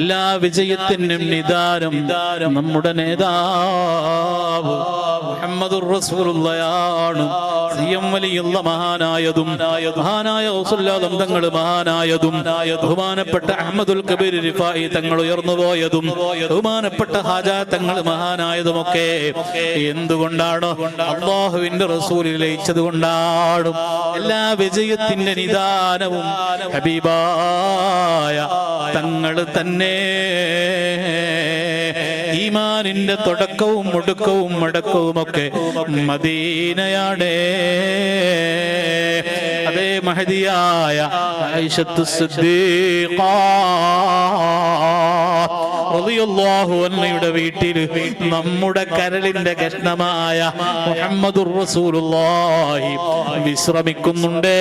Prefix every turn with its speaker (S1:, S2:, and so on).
S1: എല്ലാ വിജയത്തിനും നിദാനം നമ്മുടെ നേതാവ് ും റസൂലുള്ളയാണ്. വലിയുള്ള തങ്ങൾ ബഹുമാനപ്പെട്ട കബീർ തങ്ങൾ ബഹുമാനപ്പെട്ട ഹാജ തങ്ങൾ എന്തുകൊണ്ടാണ്? എല്ലാ വിജയത്തിന്റെ നിദാനവും ഹബീബായ തങ്ങൾ തന്നെ. ഈമാനിന്റെ തുടക്കവും ഒടുക്കവും മടക്കവും ഒക്കെ മദീനയാടെ അതേ മഹതിയായ ഐഷത്ത് സിദ്ദീഖ വീട്ടിൽ നമ്മുടെ കരളിന്റെ കഷ്ണമായ മുഹമ്മദുർ റസൂലുള്ളാഹി വിശ്രമിക്കുന്നുണ്ട്.